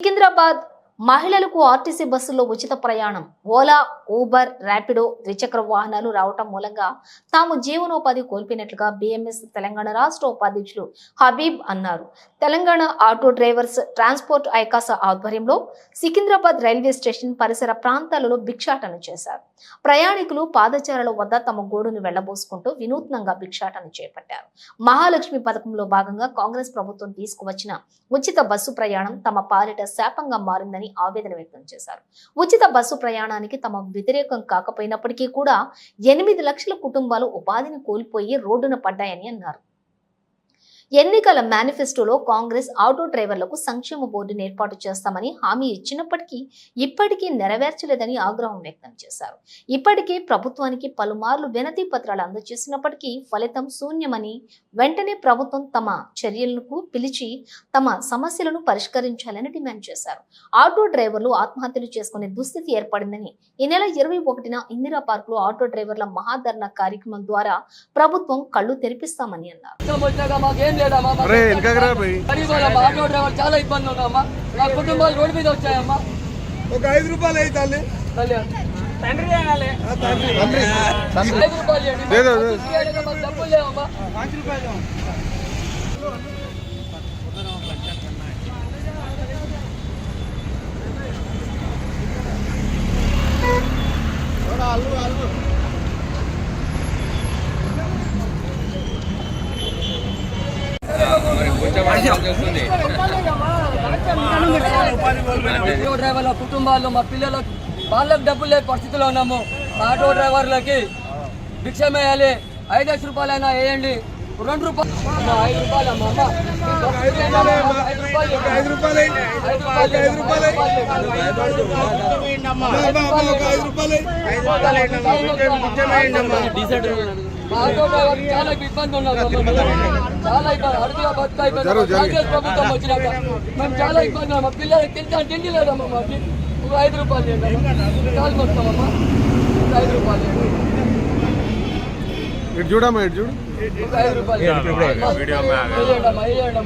సికింద్రాబాద్ మహిళలకు ఆర్టీసీ బస్సుల్లో ఉచిత ప్రయాణం. ఓలా ఊబర్ ర్యాపిడో ద్విచక్ర వాహనాలు రావటం మూలంగా తాము జీవనోపాధి కోల్పోయినట్లుగా బిఎంఎస్ తెలంగాణ రాష్ట్ర ఉపాధ్యక్షులు హబీబ్ అన్నారు. తెలంగాణ ఆటో డ్రైవర్స్ ట్రాన్స్పోర్ట్ ఐకాస ఆధ్వర్యంలో సికింద్రాబాద్ రైల్వే స్టేషన్ పరిసర ప్రాంతాలలో భిక్షాటన చేశారు. ప్రయాణికులు పాదచారుల వద్ద తమ గోడును వెళ్ళబోసుకుంటూ వినూత్నంగా భిక్షాటన చేపట్టారు. మహాలక్ష్మి పథకంలో భాగంగా కాంగ్రెస్ ప్రభుత్వం తీసుకువచ్చిన ఉచిత బస్సు ప్రయాణం తమ పాలిట శాపంగా మారిందని ఆవేదన వ్యక్తం చేశారు. ఉచిత బస్సు ప్రయాణానికి తమ వ్యతిరేకం కాకపోయినప్పటికీ కూడా ఎనిమిది లక్షల కుటుంబాలు ఉపాధిని కోల్పోయి రోడ్డున పడ్డాయని అన్నారు. ఎన్నికల మేనిఫెస్టోలో కాంగ్రెస్ ఆటో డ్రైవర్లకు సంక్షేమ బోర్డును ఏర్పాటు చేస్తామని హామీ ఇచ్చినప్పటికీ ఇప్పటికీ నెరవేర్చలేదని ఆగ్రహం వ్యక్తం చేశారు. ఇప్పటికే ప్రభుత్వానికి పలుమార్లు వినతి పత్రాలు అందజేసినప్పటికీ ఫలితం శూన్యమని వెంటనే ప్రభుత్వం తమ చర్యలకు పిలిచి తమ సమస్యలను పరిష్కరించాలని డిమాండ్ చేశారు. ఆటో డ్రైవర్లు ఆత్మహత్యలు చేసుకునే దుస్థితి ఏర్పడిందని ఈ నెల ఇరవై ఒకటిన ఇందిరా పార్క్లో ఆటో డ్రైవర్ల మహాధరణ కార్యక్రమం ద్వారా ప్రభుత్వం కళ్ళు తెరిపిస్తామని అన్నారు. గరీబ్ వాళ్ళమ్మా, ఆటో డ్రైవర్ చాలా ఇబ్బంది ఉన్నామా నా కుటుంబాలు రోడ్డు మీద వచ్చాయమ్మా. ఒక ఐదు రూపాయలు అయితే తల్లి. తల్లి. తండ్రి ఐదు రూపాయలు ఇవ్వండి. లేదు, మాకు లేదు. బస్సు చేయడానికి మాకు డబ్బులు లేవమ్మా. ఆటో డ్రైవర్ల కుటుంబాల్లో మా పిల్లలకు వాళ్ళకి డబ్బులు లేని పరిస్థితిలో ఉన్నాము. ఆటో డ్రైవర్లకి భిక్ష వేయాలి ఐదు రూపాయలైనా వేయండి. రెండు రూపాయలు అమ్మా, ఐదు రూపాయలు. ఐదు రూపాయలు. ఐదు రూపాయలు. ఐదు రూపాయలు ఆటో డ్రైవర్ చాలా ఇబ్బంది ఉన్నారు. చాలా ఇబ్బంది అడుగుల బతుక ఇబ్బంది. కాంగ్రెస్ ప్రభుత్వం వచ్చినాక మేము చాలా ఇబ్బంది. మా పిల్లలకి తింటా తిండి లేదమ్మా మాకు ఒక ఐదు రూపాయలు అమ్మా. కాలు మొత్తామమ్మా ఒక ఐదు రూపాయలు. ఇటు చూడమ్మా ఇటు చూడు ఐదు రూపాయలు ఇవ్వండి. అమ్మా, వేయండి